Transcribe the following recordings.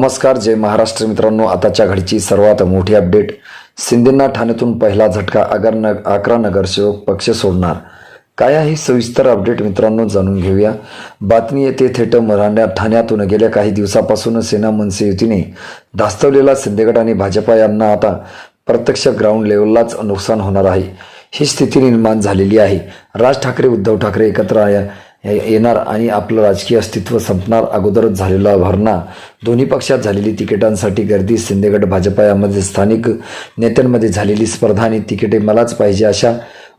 नमस्कार जय महाराष्ट्र मित्रांनो. आताच्या घडीची सर्वात मोठी अपडेट. शिंदेंना ठाण्यातून पहिला झटका अगर न अकरा नगरसेवक पक्ष सोडणार. काय आहे सविस्तर अपडेट मित्रांनो जाणून घेऊया. बातमी येते थेट मराठा ठाण्यातून. गेल्या काही दिवसापासून सेना मनसे युतीने धास्तवलेला शिंदेगड आणि भाजपा यांना आता प्रत्यक्ष ग्राउंड लेवललाच नुकसान होणार आहे. ही स्थिती निर्माण झालेली आहे. राज ठाकरे उद्धव ठाकरे एकत्र आया येणार आणि आपलं राजकीय अस्तित्व संपणार. अगोदरच झालेला भरणा. दोन्ही पक्षात झालेली तिकिटांसाठी गर्दी. शिंदेगड भाजपा यामध्ये स्थानिक नेत्यांमध्ये झालेली स्पर्धा आणि तिकिटे मलाच पाहिजे अशा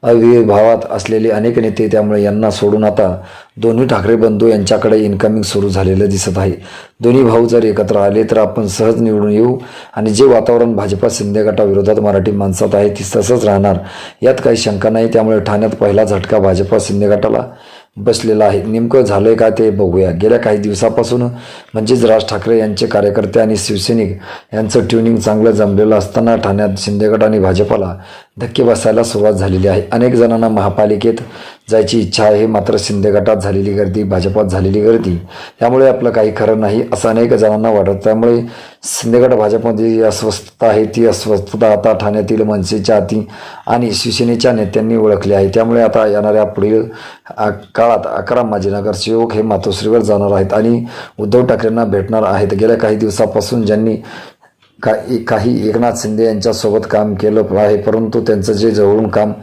अविभावात असलेले अनेक नेते त्यामुळे यांना सोडून आता दोन्ही ठाकरे बंधू यांच्याकडे इन्कमिंग सुरू झालेलं दिसत आहे. दोन्ही भाऊ जर एकत्र आले तर आपण सहज निवडून येऊ आणि जे वातावरण भाजपा शिंदे गटाविरोधात मराठी माणसात आहे ती तसंच राहणार. यात काही शंका नाही. त्यामुळे ठाण्यात पहिला झटका भाजपा शिंदे गटाला बसलेला आहे. नेमकं झालंय का ते बघूया. गेल्या काही दिवसापासून म्हणजेच राज ठाकरे यांचे कार्यकर्ते आणि शिवसैनिक यांचं ट्युनिंग चांगलं जमलेलं असताना ठाण्यात शिंदेगड आणि भाजपाला धक्के बसायला सुरुवात झालेली आहे. अनेक जणांना महापालिकेत जायची इच्छा आहे मात्र शिंदे गटात झालेली गर्दी भाजपात झालेली गर्दी त्यामुळे आपलं काही खरं नाही असं अनेक जणांना वाटत. त्यामुळे शिंदेगड भाजपमध्ये जी अस्वस्थता आहे ती अस्वस्थता आता ठाण्यातील मनसेच्या हाती आणि शिवसेनेच्या नेत्यांनी ओळखली आहे. त्यामुळे आता येणाऱ्या पुढील काळात अकरा माजी नगरसेवक हे मातोश्रीवर जाणार आहेत आणि उद्धव ठाकरेंना भेटणार आहेत. गेल्या काही दिवसापासून ज्यांनी का काही एकनाथ शिंदे यांच्यासोबत काम केलं आहे परंतु त्यांचं जे जवळून काम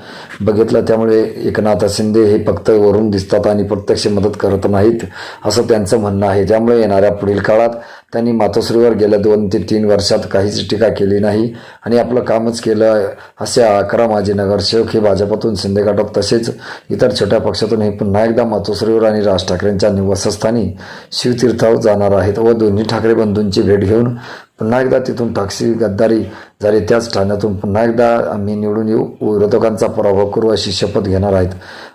बघितलं त्यामुळे एकनाथ शिंदे हे फक्त वरून दिसतात आणि प्रत्यक्ष मदत करत नाहीत असं त्यांचं म्हणणं आहे. ज्यामुळे येणाऱ्या पुढील काळात त्यांनी मातोश्रीवर गेल्या दोन ते तीन वर्षात काहीच टीका केली नाही आणि आपलं कामच केलं असे अकरा माजी नगरसेवक हे भाजपातून शिंदे गटात तसेच इतर छोट्या पक्षातून हे पुन्हा एकदा मातोश्रीवर आणि राज ठाकरेंच्या निवासस्थानी शिवतीर्थावर जाणार आहेत व दोन्ही ठाकरे बंधूंची भेट घेऊन पुन्हा एकदा तिथून टाक्सी गद्दारी झाली. त्याच ठाण्यातून पुन्हा एकदा आम्ही निवडून येऊ. विरोधकांचा पराभव करू अशी शपथ घेणार आहेत.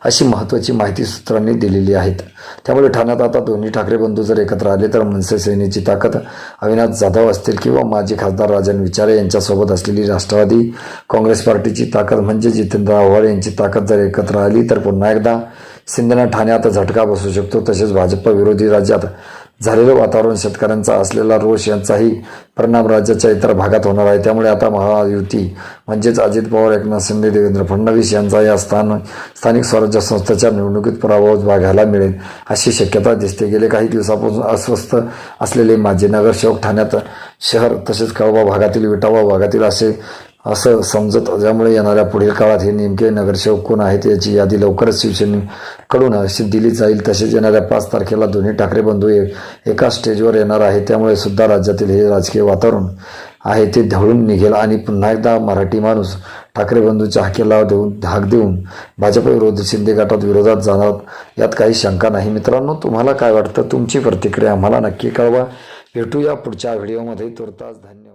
अशी महत्त्वाची माहिती सूत्रांनी दिलेली आहेत. त्यामुळे ठाण्यात आता दोन्ही ठाकरे बंधू जर एकत्र आले तर मनसे सेनेची ताकद अविनाश जाधव असतील किंवा माजी खासदार राजन विचारे यांच्यासोबत असलेली राष्ट्रवादी काँग्रेस पार्टीची ताकद म्हणजे जितेंद्र आव्हाड यांची ताकद जर एकत्र आली तर पुन्हा एकदा शिंदेना ठाण्यात झटका बसू शकतो. तसेच भाजप विरोधी राज्यात झालेलं वातावरण शेतकऱ्यांचा असलेला रोष यांचाही परिणाम राज्याच्या इतर भागात होणार आहे. त्यामुळे आता महायुती म्हणजेच अजित पवार एकनाथ शिंदे देवेंद्र फडणवीस यांचा या स्थान स्थानिक स्वराज्य संस्थेच्या निवडणुकीत पराभव बघायला मिळेल अशी शक्यता दिसते. गेले काही दिवसापासून अस्वस्थ असलेले माजी नगरसेवक ठाण्यात शहर तसेच कळवा भागातील विटावा भागातील असे असं समजत ज्यामुळे येणाऱ्या पुढील काळात हे नेमके नगरसेवक कोण आहेत याची यादी लवकरच शिवसेनेकडून अशी दिली जाईल. तसेच येणाऱ्या पाच तारखेला दोन्ही ठाकरे बंधू एक एका स्टेजवर येणार आहे त्यामुळे सुद्धा राज्यातील हे राजकीय वातावरण आहे ते ढवळून निघेल आणि पुन्हा एकदा मराठी माणूस ठाकरे बंधूच्या हाकेला देऊन धाक देऊन भाजप विरोध शिंदे गटात विरोधात जाणार यात काही शंका नाही. मित्रांनो तुम्हाला काय वाटतं? तुमची प्रतिक्रिया आम्हाला नक्की कळवा. भेटूया पुढच्या व्हिडिओमध्ये. तुर्तास धन्यवाद.